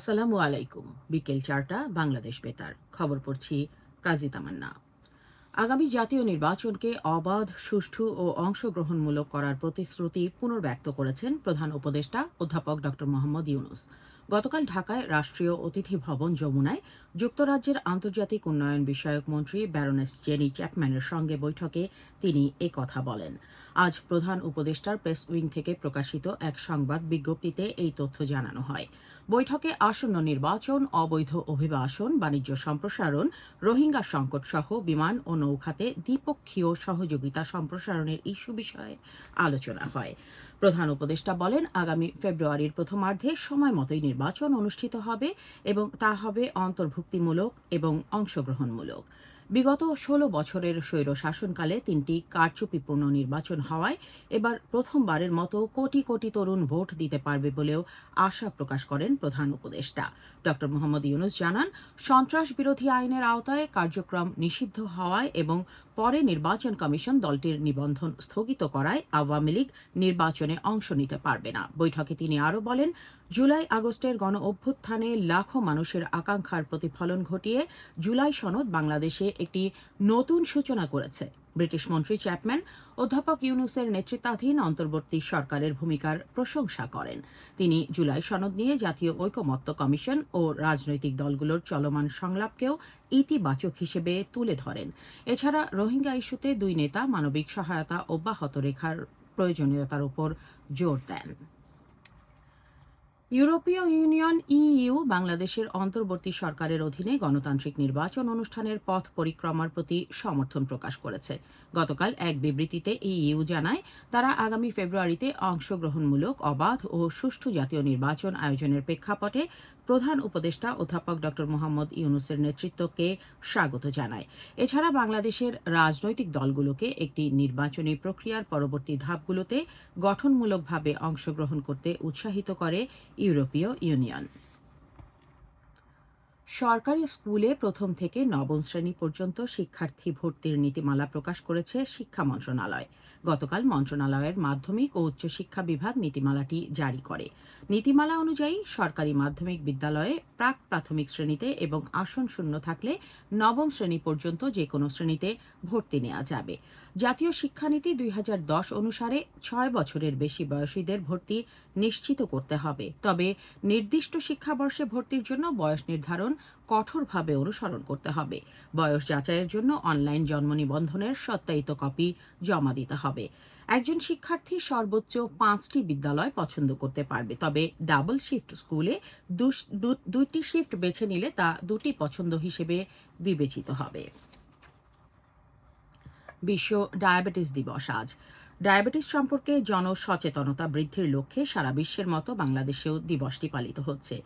আসসালামু আলাইকুম। বিকেল চারটা, বাংলাদেশ বেতার। খবর পড়ছি কাজী তামান্না। আগামী জাতীয় নির্বাচনকে অবাধ, সুষ্ঠু ও অংশগ্রহণমূলক করার প্রতিশ্রুতি পুনর্ব্যক্ত করেছেন প্রধান উপদেষ্টা অধ্যাপক ড. মোহাম্মদ ইউনুস। গতকাল ঢাকায় রাষ্ট্রীয় অতিথি ভবন যমুনায় যুক্তরাজ্যের আন্তর্জাতিক উন্নয়ন বিষয়ক মন্ত্রী ব্যারোনেস জেনি চ্যাপম্যানের সঙ্গে বৈঠকে তিনি কথা বলেন। আজ প্রধান উপদেষ্টার প্রেস উইং থেকে প্রকাশিত এক সংবাদ বিজ্ঞপ্তিতে এই তথ্য জানানো হয়। বৈঠকে আসন্ন নির্বাচন, অবৈধ অভিবাসন, বাণিজ্য সম্প্রসারণ, রোহিঙ্গা সংকট সহ বিমান ও নৌখাতে দ্বিপক্ষীয় সহযোগিতা সম্প্রসারণের ইস্যু বিষয়ে আলোচনা হয়। প্রধান উপদেষ্টা বলেন, আগামী ফেব্রুয়ারির প্রথমার্ধে সময় মতোই নির্বাচন অনুষ্ঠিত হবে এবং তা হবে অন্তর্ভুক্তিমূলক এবং অংশগ্রহণমূলক। বিগত ষোলো বছরের স্বৈর শাসনকালে তিনটি কারচুপিপূর্ণ নির্বাচন হওয়ায় এবার প্রথমবারের মতো কোটি কোটি তরুণ ভোট দিতে পারবে বলেও আশা প্রকাশ করেন প্রধান উপদেষ্টা। ড মোহাম্মদ ইউনুস জানান, সন্ত্রাস বিরোধী আইনের আওতায় কার্যক্রম নিষিদ্ধ হওয়ায় এবং পরে নির্বাচন কমিশন দলটির নিবন্ধন স্থগিত করায় আওয়ামী লীগ নির্বাচনে অংশ নিতে পারবে না। বৈঠকে তিনি আরও বলেন জুলাই আগস্টের গণ অভ্যুত্থানে লাখো মানুষের আকাঙ্ক্ষার প্রতিফলন ঘটিয়ে জুলাই সনদ বাংলাদেশে একটি নতুন সূচনা করেছে। ব্রিটিশ মন্ত্রী চ্যাপম্যান অধ্যাপক ইউনুসের নেতৃত্বাধীন অন্তর্বর্তী সরকারের ভূমিকার প্রশংসা করেন। তিনি জুলাই সনদ নিয়ে জাতীয় ঐকমত্য কমিশন ও রাজনৈতিক দলগুলোর চলমান সংলাপকেও ইতিবাচক হিসেবে তুলে ধরেন। এছাড়া রোহিঙ্গা ইস্যুতে দুই নেতা মানবিক সহায়তা অব্যাহত রেখার প্রয়োজনীয়তার উপর জোর দেন। ইউরোপীয় ইউনিয়ন, ইইউ, বাংলাদেশের অন্তর্বর্তী সরকারের অধীনে গণতান্ত্রিক নির্বাচন অনুষ্ঠানের পথ পরিক্রমার প্রতি সমর্থন প্রকাশ করেছে। গতকাল এক বিবৃতিতে ইইউ জানায়, তারা আগামী ফেব্রুয়ারিতে অংশগ্রহণমূলক, অবাধ ও সুষ্ঠু জাতীয় নির্বাচন আয়োজনের প্রেক্ষাপটে প্রধান উপদেষ্টা অধ্যাপক ড মোহাম্মদ ইউনুসের নেতৃত্বকে স্বাগত জানায়। এছাড়া বাংলাদেশের রাজনৈতিক দলগুলোকে একটি নির্বাচনী প্রক্রিয়ার পরবর্তী ধাপগুলোতে গঠনমূলকভাবে অংশগ্রহণ করতে উৎসাহিত করে ইউরোপীয় ইউনিয়ন। সরকারি স্কুলে প্রথম থেকে নবম শ্রেণি পর্যন্ত শিক্ষার্থী ভর্তির নীতিমালা প্রকাশ করেছে শিক্ষা মন্ত্রণালয়। গতকাল মন্ত্রণালয়ের মাধ্যমিক ও উচ্চশিক্ষা বিভাগ নীতিমালাটি জারি করে। নীতিমালা অনুযায়ী সরকারি মাধ্যমিক বিদ্যালয়ে প্রাক প্রাথমিক শ্রেণীতে এবং আসন শূন্য থাকলে নবম শ্রেণি পর্যন্ত যে কোনো শ্রেণীতে ভর্তি নেওয়া যাবে। জাতীয় শিক্ষানীতি দুই হাজার দশ অনুসারে ছয় বছরের বেশি বয়সীদের ভর্তি নিশ্চিত করতে হবে। তবে নির্দিষ্ট শিক্ষাবর্ষে ভর্তির জন্য বয়স নির্ধারণ কঠোরভাবে অনুসরণ করতে হবে। বয়স যাচাইয়ের জন্য অনলাইন জন্ম নিবন্ধনের সত্যায়িত কপি জমা দিতে হবে। একজন শিক্ষার্থী সর্বোচ্চ পাঁচটি বিদ্যালয় পছন্দ করতে পারবে। তবে ডাবল শিফট স্কুলে দুইটি শিফট বেছে নিলে তা দুটি পছন্দ হিসেবে বিবেচিত হবে। বিশ্ব ডায়াবেটিস দিবস আজ। ডায়াবেটিস সম্পর্কে জনসচেতনতা বৃদ্ধির লক্ষ্যে সারা বিশ্বের মতো বাংলাদেশেও দিবসটি পালিত হচ্ছে।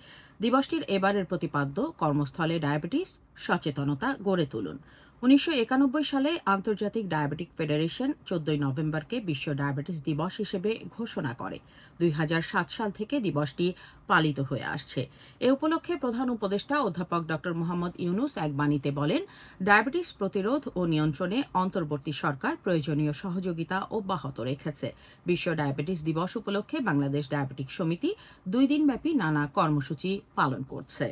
দিবসটির এবারের প্রতিপাদ্য কর্মস্থলে ডায়াবেটিস সচেতনতা গড়ে তুলুন। উনিশশো একানব্বই সালে আন্তর্জাতিক ডায়াবেটিক ফেডারেশন চোদ্দই নভেম্বরকে বিশ্ব ডায়াবেটিস দিবস হিসেবে ঘোষণা করে। দুই হাজার সাত সাল থেকে দিবসটি পালিত হয়ে আসছে। এ উপলক্ষে প্রধান উপদেষ্টা অধ্যাপক ড. মোহাম্মদ ইউনুস এক বাণীতে বলেন, ডায়াবেটিস প্রতিরোধ ও নিয়ন্ত্রণে অন্তর্বর্তী সরকার প্রয়োজনীয় সহযোগিতা অব্যাহত রেখেছে। বিশ্ব ডায়াবেটিস দিবস উপলক্ষে বাংলাদেশ ডায়াবেটিক সমিতি দুই দিনব্যাপী নানা কর্মসূচি পালন করছে।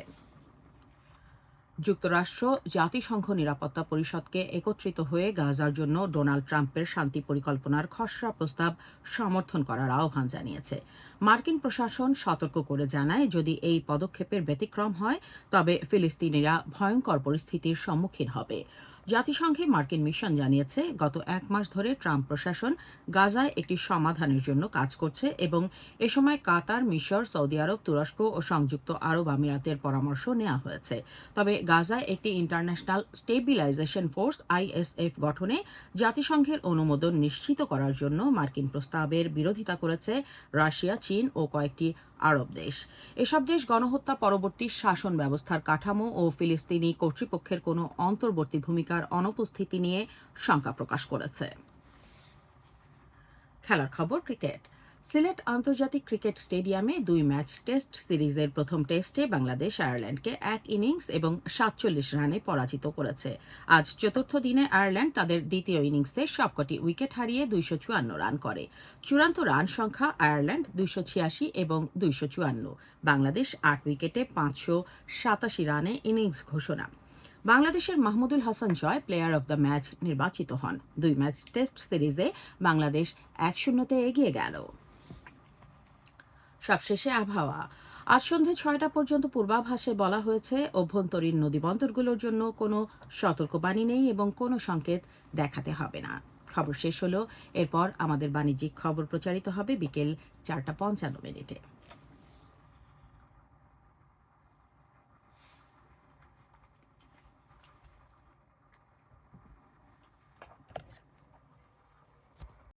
যুক্তরাষ্ট্র জাতিসংঘ নিরাপত্তা পরিষদকে একত্রিত হয়ে গাজার জন্য ডোনাল্ড ট্রাম্পের শান্তি পরিকল্পনার খসড়া প্রস্তাব সমর্থন করার আহ্বান জানিয়েছে। মার্কিন প্রশাসন সতর্ক করে জানায়, যদি এই পদক্ষেপের ব্যতিক্রম হয়, তবে ফিলিস্তিনিরা ভয়ঙ্কর পরিস্থিতির সম্মুখীন হবে। জাতিসংঘে মার্কিন মিশন জানিয়েছে, গত এক মাস ধরে ট্রাম্প প্রশাসন গাজায় একটি সমাধানের জন্য কাজ করছে এবং এ সময় কাতার, মিশর, সৌদি আরব, তুরস্ক ও সংযুক্ত আরব আমিরাতের পরামর্শ নেওয়া হয়েছে। তবে গাজায় একটি ইন্টারন্যাশনাল স্টেবিলাইজেশন ফোর্স আইএসএফ গঠনে জাতিসংঘের অনুমোদন নিশ্চিত করার জন্য মার্কিন প্রস্তাবের বিরোধিতা করেছে রাশিয়া, চীন ও কয়েকটি আরব দেশ। এসব দেশ গণহত্যা পরবর্তী শাসন ব্যবস্থার কাঠামো ও ফিলিস্তিনি কর্তৃপক্ষের কোনো অন্তর্বর্তী ভূমিকার অনুপস্থিতি নিয়ে শঙ্কা প্রকাশ করেছে। খেলার খবর, ক্রিকেট। সিলেট আন্তর্জাতিক ক্রিকেট স্টেডিয়ামে দুই ম্যাচ টেস্ট সিরিজের প্রথম টেস্টে বাংলাদেশ আয়ারল্যান্ডকে এক ইনিংস এবং সাতচল্লিশ রানে পরাজিত করেছে। আজ চতুর্থ দিনে আয়ারল্যান্ড তাদের দ্বিতীয় ইনিংসে সবকটি উইকেট হারিয়ে দুইশো চুয়ান্ন রান করে। চূড়ান্ত রান সংখ্যা আয়ারল্যান্ড দুইশো ছিয়াশি এবং দুইশো চুয়ান্ন। বাংলাদেশ আট উইকেটে পাঁচশো সাতাশি রানে ইনিংস ঘোষণা। বাংলাদেশের Mahmudul Hasan Joy player of the match নির্বাচিত হন। দুই ম্যাচ টেস্ট সিরিজে বাংলাদেশ এক শূন্যতে এগিয়ে গেল। সবশেষে আবহাওয়া। আজ সন্ধে ছয়টা পর্যন্ত পূর্বাভাসে বলা হয়েছে, অভ্যন্তরীণ নদীবন্দরগুলোর জন্য কোনো সতর্কবাণী নেই এবং কোনো সংকেত দেখাতে হবে না। খবর শেষ হলো। এরপর আমাদের বাণিজ্যিক খবর প্রচারিত হবে বিকেল চারটা পঞ্চান্ন মিনিটে।